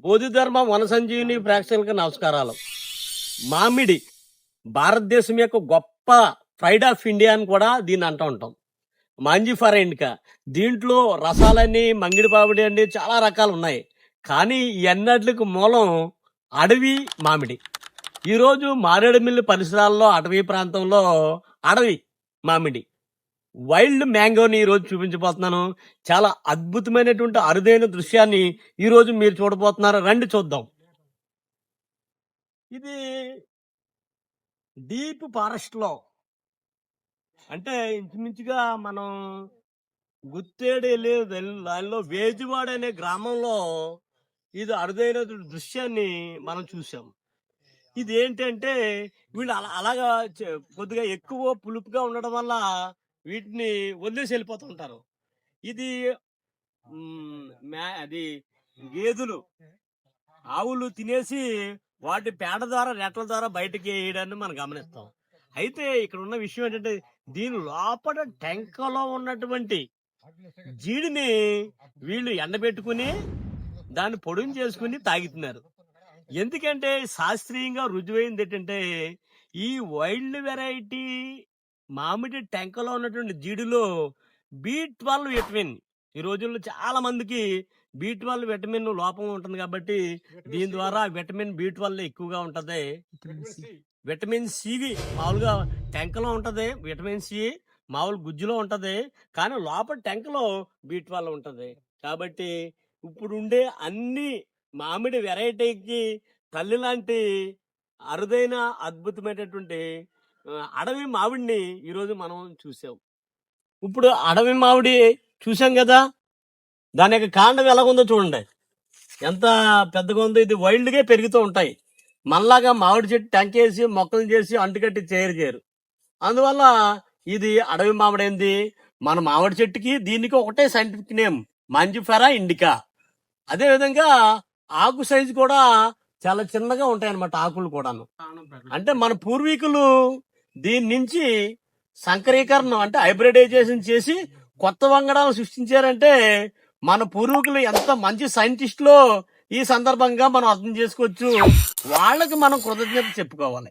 బోధిధర్మ వన సంజీవిని ప్రేక్షకులకు నమస్కారాలు. మామిడి భారతదేశం యొక్క గొప్ప ప్రైడ్ ఆఫ్ ఇండియా అని కూడా దీన్ని అంటూ ఉంటాం. మాంజిఫార ఇండికా దీంట్లో రసాలని మంగిడి పాపిడి అండి చాలా రకాలు ఉన్నాయి. కానీ ఈ మూలం అడవి మామిడి. ఈరోజు మారేడుమిల్లి పరిసరాల్లో అటవీ ప్రాంతంలో అడవి మామిడి. వైల్డ్ మ్యాంగోని ఈరోజు చూపించబోతున్నాను. చాలా అద్భుతమైనటువంటి అరుదైన దృశ్యాన్ని ఈరోజు మీరు చూడబోతున్నారు? రండి చూద్దాం. ఇది డీప్ ఫారెస్ట్లో అంటే ఇంచుమించుగా మనం గుత్తేడు వెళ్ళే దానిలో వేజువాడ అనే గ్రామంలో ఇది అరుదైన దృశ్యాన్ని మనం చూసాం ఇది ఏంటంటే వీళ్ళు అలా అలాగా చే- కొద్దిగా ఎక్కువ పులుపుగా ఉండడం వల్ల వీటిని వదిలేసి వెళ్ళిపోతుంటారు. ఇది అది. గేదెలు ఆవులు తినేసి వాటి పేడ ద్వారా రెట్ల ద్వారా బయటకి వేయడాన్ని మనం గమనిస్తాం. అయితే ఇక్కడ ఉన్న విషయం ఏంటంటే దీని లోపల టెంకలో ఉన్నటువంటి జీడిని వీళ్ళు ఎండబెట్టుకుని దాన్ని పొడుగు చేసుకుని తాగుతున్నారు. ఎందుకంటే శాస్త్రీయంగా రుజువైంది ఏంటంటే ఈ వైల్డ్ వెరైటీ మామిడి టెంకలో ఉన్నటువంటి జీడిలో బి ట్వెల్వ్ విటమిన్. ఈ రోజుల్లో చాలా మందికి బి ట్వెల్వ్ విటమిన్ లోపం ఉంటుంది కాబట్టి దీని ద్వారా విటమిన్ బి ట్వెల్వ్ ఎక్కువగా ఉంటది. Vitamin C. మామూలుగా టెంకలో ఉంటది విటమిన్ సి మామూలు గుజ్జులో ఉంటది కానీ లోపల టెంకలో బి ట్వెల్వ్ ఉంటది. కాబట్టి ఇప్పుడు ఉండే అన్ని మామిడి వెరైటీకి తల్లి లాంటి అరుదైన అద్భుతమైనటువంటి అడవి మామిడిని ఈరోజు మనం చూసాం. ఇప్పుడు అడవి మామిడి చూసాం కదా? దాని యొక్క కాండం ఎలాగుందో చూడండి. ఎంత పెద్దగా ఉందో ఇది వైల్డ్గా పెరుగుతూ ఉంటాయి. మనలాగా మామిడి చెట్టు టంకేసి మొక్కలు చేసి అంటుకట్టి చేయరు చేయరు. అందువల్ల ఇది అడవి మామిడి ఏంది? మన మామిడి చెట్టుకి దీనికి ఒకటే సైంటిఫిక్ నేమ్ మంజిఫెరా ఇండికా అదే విధంగా ఆకు సైజు కూడా చాలా చిన్నగా ఉంటాయి అన్నమాట ఆకులు కూడాను. అంటే మన పూర్వీకులు దీని నుంచి సంకరీకరణం అంటే హైబ్రిడైజేషన్ చేసి కొత్త వంగడాలను సృష్టించారంటే మన పూర్వీకులు ఎంత మంచి సైంటిస్టులో ఈ సందర్భంగా మనం అర్థం చేసుకోవచ్చు. వాళ్ళకి మనం కృతజ్ఞత చెప్పుకోవాలి.